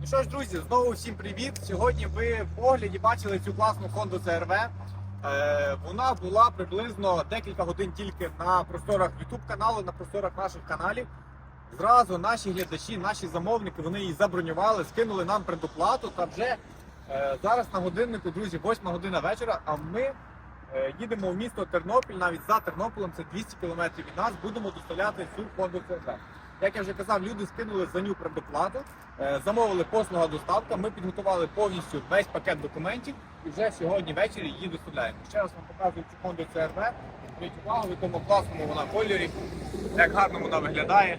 Ну що ж, друзі, знову всім привіт. Сьогодні ви в огляді бачили цю класну Honda CRV. Е, вона була приблизно декілька годин тільки на просторах YouTube каналу, на просторах наших каналів. Зразу наші глядачі, наші замовники, вони її забронювали, скинули нам предоплату. Та вже е, зараз на годиннику, друзі, 8 година вечора. А ми е, їдемо в місто Тернопіль, навіть за Тернополем, це 200 кілометрів від нас. Будемо доставляти цю Honda CRV. Як я вже казав, люди скинули за ню предоплату. Е, Замовили послуга доставка. Ми підготували повністю весь пакет документів і вже сьогодні ввечері її доставляємо. Ще раз вам показую цю Honda CRV. Зверніть увагу, в якому класному вона кольорі, як гарно вона виглядає.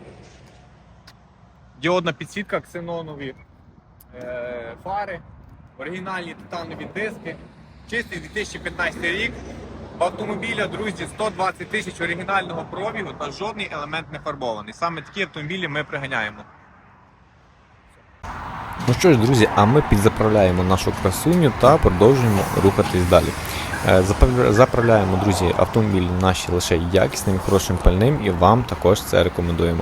Діодна підсвітка, ксенонові е, фари, оригінальні титанові диски. Чистий 2015 рік. Автомобіля, друзі, 120 тисяч оригінального пробігу та жодний елемент не фарбований. Саме такі автомобілі ми приганяємо. Ну що ж, друзі, а ми підзаправляємо нашу красуню та продовжуємо рухатись далі. Е, Заправляємо, друзі, автомобілі наші лише якісним, хорошим пальним, і вам також це рекомендуємо.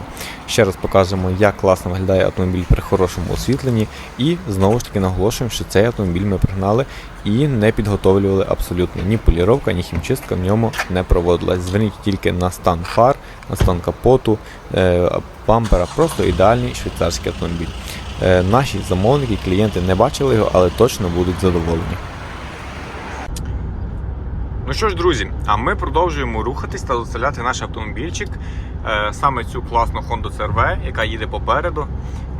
Ще раз покажемо, як класно виглядає автомобіль при хорошому освітленні, і знову ж таки наголошуємо, що цей автомобіль ми пригнали і не підготовлювали абсолютно ні поліровка, ні хімчистка в ньому не проводилась. Зверніть тільки на стан фар, на стан капоту, е, бампера, просто ідеальний швейцарський автомобіль. Е, Наші замовники, клієнти не бачили його, але точно будуть задоволені. Ну що ж, друзі, а ми продовжуємо рухатись та доставляти наш автомобільчик. Е, Саме цю класну Honda CRV, яка їде попереду.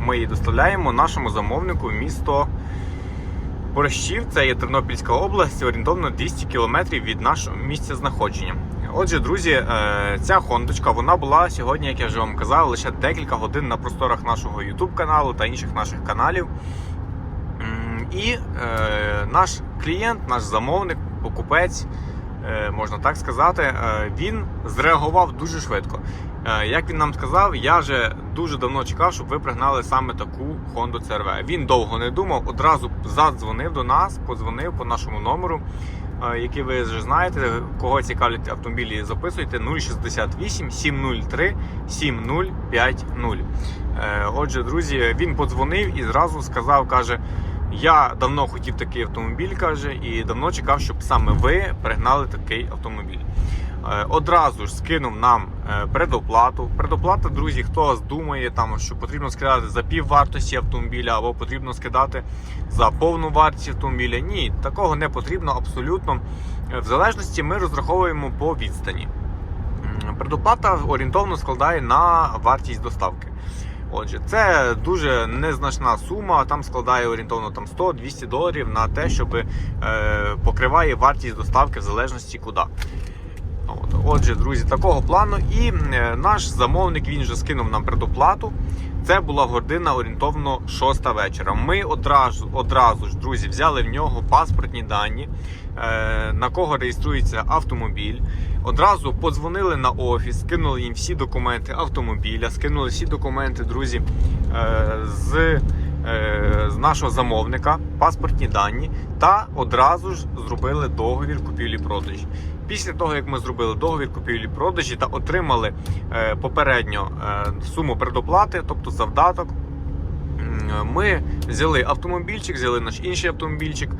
Ми її доставляємо нашому замовнику в місто Борщів. Це є Тернопільська область, орієнтовно 200 км від нашого місця знаходження. Отже, друзі, е, ця хондочка вона була сьогодні, як я вже вам казав, лише декілька годин на просторах нашого YouTube каналу та інших наших каналів. І е, наш клієнт, наш замовник, покупець, можна так сказати, е, він зреагував дуже швидко. Е, як він нам сказав, я вже дуже давно чекав, щоб ви пригнали саме таку Honda CRV. Він довго не думав, одразу задзвонив до нас, подзвонив по нашому номеру, е, який ви вже знаєте. Кого цікавлять автомобілі, записуйте 068 703 7050. Е, Отже, друзі, він подзвонив і зразу сказав, каже. Я давно хотів такий автомобіль, каже, і давно чекав, щоб саме ви пригнали такий автомобіль. Е, Одразу ж скинув нам е, предоплату. Предоплата, друзі, хто думає, там, що потрібно скидати за пів вартості автомобіля або потрібно скидати за повну вартість автомобіля. Ні, такого не потрібно абсолютно. Е, В залежності ми розраховуємо по відстані. Предоплата орієнтовно складає на вартість доставки. Отже, це дуже незначна сума, там складає орієнтовно там 100-200 доларів на те, щоб е, покриває вартість доставки в залежності куди. От, Отже, друзі, такого плану. І е, наш замовник він вже скинув нам предоплату. Це була година орієнтовно 6 вечора. Ми одразу, одразу ж, друзі, взяли в нього паспортні дані, е, на кого реєструється автомобіль. Одразу подзвонили на офіс, скинули їм всі документи автомобіля, скинули всі документи, друзі, е, з, е, з нашого замовника, паспортні дані, та одразу ж зробили договір купівлі-продажі. Після того, як ми зробили договір купівлі-продажі та отримали е, попередньо е, суму предоплати, тобто завдаток, ми взяли автомобільчик, взяли наш інший автомобільчик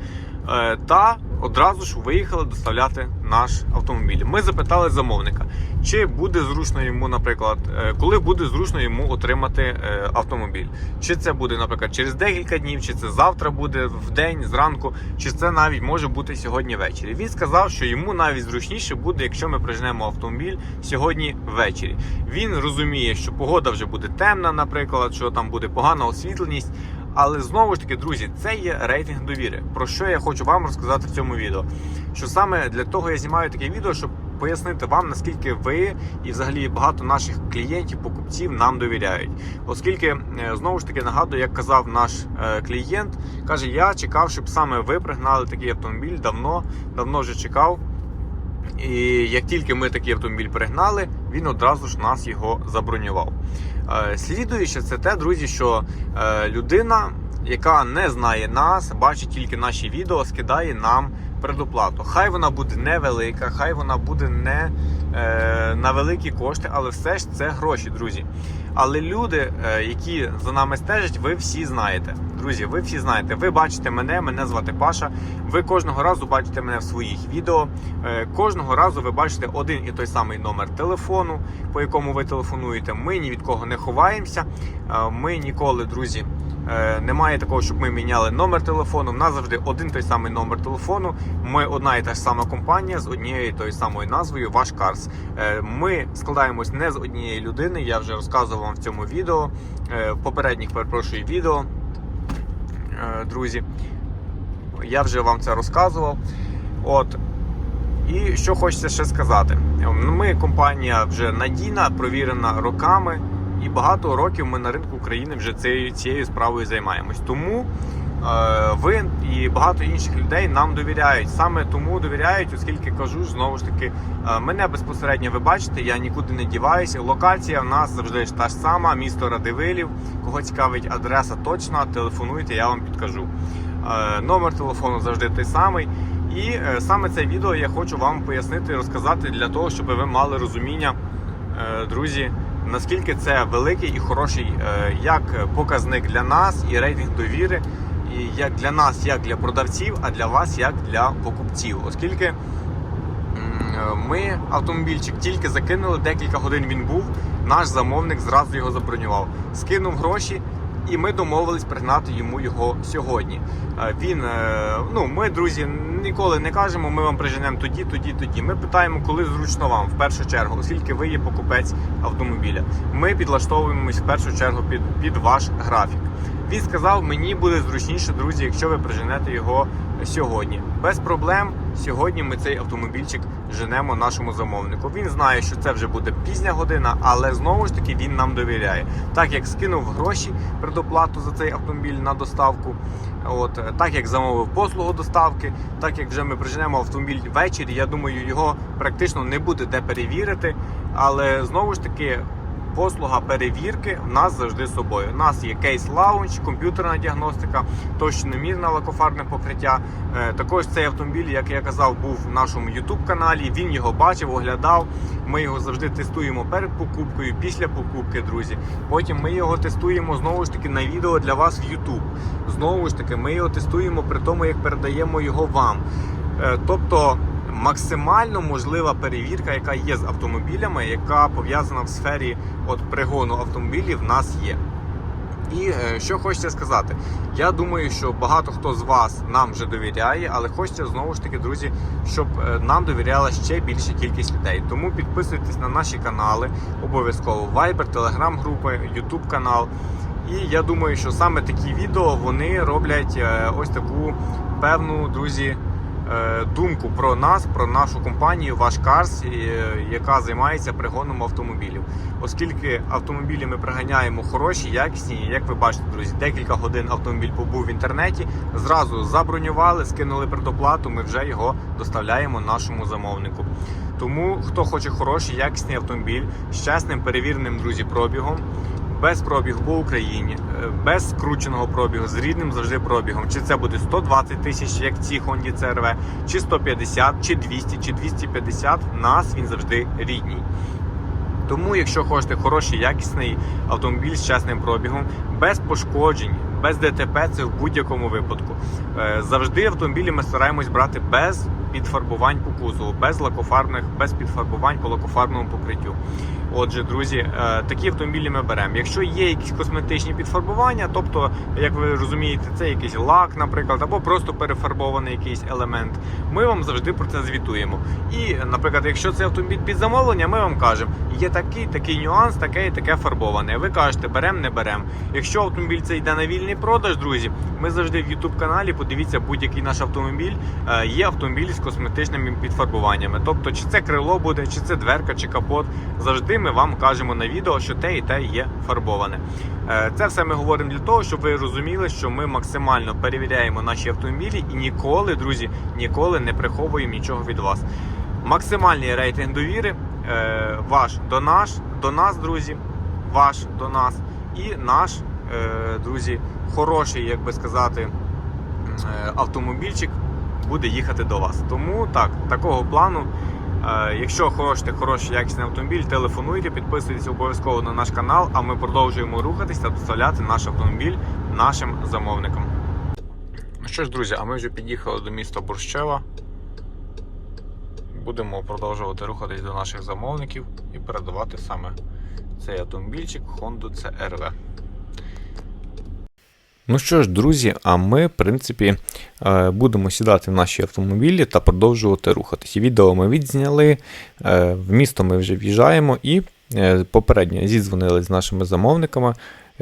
е, та одразу ж виїхали доставляти наш автомобіль. Ми запитали замовника, чи буде зручно йому, наприклад, е, коли буде зручно йому отримати е, автомобіль. Чи це буде, наприклад, через декілька днів, чи це завтра буде в день, зранку, чи це навіть може бути сьогодні ввечері. Він сказав, що йому навіть зручніше буде, якщо ми прижнемо автомобіль сьогодні ввечері. Він розуміє, що погода вже буде темна, наприклад, що там буде погана освітленість. Але знову ж таки, друзі, це є рейтинг довіри. Про що я хочу вам розказати в цьому відео? Що саме для того я знімаю таке відео, щоб пояснити вам, наскільки ви і взагалі багато наших клієнтів, покупців нам довіряють. Оскільки е, знову ж таки нагадую, як казав наш е, клієнт, каже: я чекав, щоб саме ви пригнали такий автомобіль давно, давно вже чекав. І як тільки ми такий автомобіль пригнали, він одразу ж нас його забронював. Е, Слідуюче, це те, друзі, що людина, яка не знає нас, бачить тільки наші відео, скидає нам предоплату. Хай вона буде невелика, хай вона буде не е, на великі кошти, але все ж це гроші, друзі. Але люди, е, які за нами стежать, ви всі знаєте. Друзі, ви всі знаєте. Ви бачите мене, мене звати Паша. Ви кожного разу бачите мене в своїх відео. Е, кожного разу ви бачите один і той самий номер телефону, по якому ви телефонуєте. Ми ні від кого не ховаємося. Е, Ми ніколи, друзі. Е, Немає такого, щоб ми міняли номер телефону. У нас завжди один той самий номер телефону. Ми одна і та ж сама компанія з однією тою самою назвою Ваш Карс. Е, Ми складаємось не з однієї людини. Я вже розказував вам в цьому відео, е, в попередніх перепрошую відео, друзі. Я вже вам це розказував. От. І що хочеться ще сказати. Ми компанія вже надійна, провірена роками, і багато років ми на ринку України вже цією, цією справою займаємось. Тому е, ви і багато інших людей нам довіряють. Саме тому довіряють, оскільки кажу, знову ж таки, е, мене безпосередньо ви бачите, я нікуди не діваюся. Локація в нас завжди ж та ж сама, місто Радивилів. Кого цікавить адреса точна, телефонуйте, я вам підкажу. Е, Номер телефону завжди той самий. І е, саме це відео я хочу вам пояснити і розказати для того, щоб ви мали розуміння, е, друзі, наскільки це великий і хороший е, як показник для нас і рейтинг довіри, і як для нас, як для продавців, а для вас як для покупців. Оскільки е, ми автомобільчик тільки закинули, декілька годин він був. Наш замовник зразу його забронював, скинув гроші. І ми домовились пригнати йому його сьогодні. Е, Він, е, ну ми, друзі, ніколи не кажемо, ми вам приженемо тоді, тоді, тоді. Ми питаємо, коли зручно вам в першу чергу, оскільки ви є покупець автомобіля. Ми підлаштовуємось в першу чергу під, під ваш графік. Він сказав, мені буде зручніше, друзі, якщо ви приженете його сьогодні. Без проблем. Сьогодні ми цей автомобільчик женемо нашому замовнику. Він знає, що це вже буде пізня година, але знову ж таки він нам довіряє. Так як скинув гроші предоплату за цей автомобіль на доставку, от так як замовив послугу доставки, так як вже ми приженемо автомобіль ввечері. Я думаю, його практично не буде де перевірити. Але знову ж таки. Послуга перевірки в нас завжди з собою. У нас є кейс лаунч, комп'ютерна діагностика, точномірне лакофарбне покриття. Е, Також цей автомобіль, як я казав, був в нашому YouTube каналі. Він його бачив, оглядав. Ми його завжди тестуємо перед покупкою, після покупки, друзі. Потім ми його тестуємо знову ж таки на відео для вас в YouTube. Знову ж таки, ми його тестуємо при тому, як передаємо його вам. Е, Тобто максимально можлива перевірка, яка є з автомобілями, яка пов'язана в сфері от пригону автомобілів, в нас є. І е, що хочеться сказати, я думаю, що багато хто з вас нам вже довіряє, але хочеться знову ж таки, друзі, щоб е, нам довіряла ще більша кількість людей. Тому підписуйтесь на наші канали, обов'язково Viber, Telegram групи, YouTube канал. І я думаю, що саме такі відео вони роблять е, ось таку певну, друзі, думку про нас, про нашу компанію Ваш Карс, яка займається пригоном автомобілів. Оскільки автомобілі ми приганяємо хороші, якісні, як ви бачите, друзі, декілька годин автомобіль побув в інтернеті, зразу забронювали, скинули предоплату, ми вже його доставляємо нашому замовнику. Тому хто хоче хороший, якісний автомобіль з чесним перевіреним друзі пробігом. Без пробігу по Україні, е, без скрученого пробігу, з рідним завжди пробігом. Чи це буде 120 тисяч, як ці Honda CRV, чи 150, чи 200, чи 250, нас він завжди рідній. Тому, якщо хочете хороший, якісний автомобіль з чесним пробігом, без пошкоджень, без ДТП, це в будь-якому випадку. Е, Завжди автомобілі ми стараємось брати без підфарбувань по кузову, без лакофарбних, без підфарбувань по лакофарбному покриттю. Отже, друзі, е, такі автомобілі ми беремо. Якщо є якісь косметичні підфарбування, тобто, як ви розумієте, це якийсь лак, наприклад, або просто перефарбований якийсь елемент, ми вам завжди про це звітуємо. І, наприклад, якщо це автомобіль під замовлення, ми вам кажемо, є такий такий нюанс, таке і таке фарбоване. Ви кажете, беремо, не беремо. Якщо автомобіль це йде на вільний продаж, друзі, ми завжди в YouTube каналі подивіться будь-який наш автомобіль. Е, Є автомобілі з косметичними підфарбуваннями. Тобто, чи це крило буде, чи це дверка, чи капот. Завжди ми вам кажемо на відео, що те і те є фарбоване. Е, Це все ми говоримо для того, щоб ви розуміли, що ми максимально перевіряємо наші автомобілі і ніколи, друзі, ніколи не приховуємо нічого від вас. Максимальний рейтинг довіри е, ваш до наш, до нас, друзі, ваш до нас і наш, е, друзі, хороший, як би сказати, автомобільчик буде їхати до вас. Тому так, такого плану. Е, Якщо хочете хороший якісний автомобіль, телефонуйте, підписуйтесь обов'язково на наш канал, а ми продовжуємо рухатись та доставляти наш автомобіль нашим замовникам. Ну що ж, друзі, а ми вже під'їхали до міста Борщева. Будемо продовжувати рухатись до наших замовників і передавати саме цей автомобільчик Honda CRV. Ну що ж, друзі, а ми, в принципі, е, будемо сідати в наші автомобілі та продовжувати рухатись. Відео ми відзняли, е, в місто ми вже в'їжджаємо і е, попередньо зідзвонили з нашими замовниками.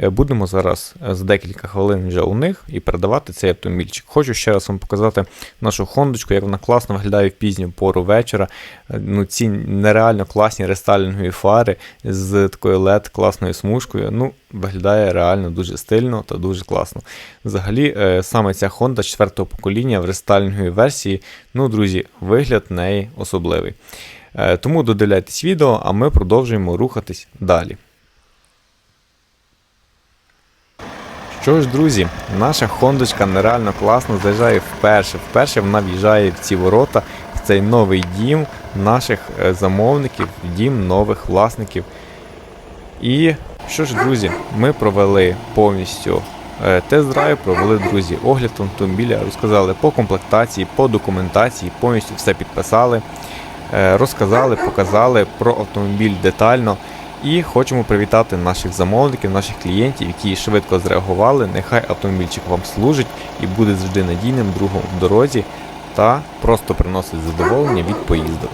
Е, Будемо зараз е, за декілька хвилин вже у них і передавати цей автомобільчик. Хочу ще раз вам показати нашу хондочку, як вона класно виглядає в пізню пору вечора. Е, Ну, ці нереально класні рестайлінгові фари з такою LED класною смужкою. Ну, виглядає реально дуже стильно та дуже класно. Взагалі, саме ця Honda 4 покоління в рестайлінговій версії, ну, друзі, вигляд неї особливий. Тому додивляйтесь відео, а ми продовжуємо рухатись далі. Що ж, друзі, наша хондочка нереально класно заїжджає вперше. Вперше вона в'їжджає в ці ворота, в цей новий дім наших е, замовників, дім нових власників. І що ж, друзі, ми провели повністю е, тест-драйв, провели, друзі, огляд автомобіля, розказали по комплектації, по документації, повністю все підписали, е, розказали, показали про автомобіль детально. І хочемо привітати наших замовників, наших клієнтів, які швидко зреагували. Нехай автомобільчик вам служить і буде завжди надійним другом в дорозі та просто приносить задоволення від поїздок.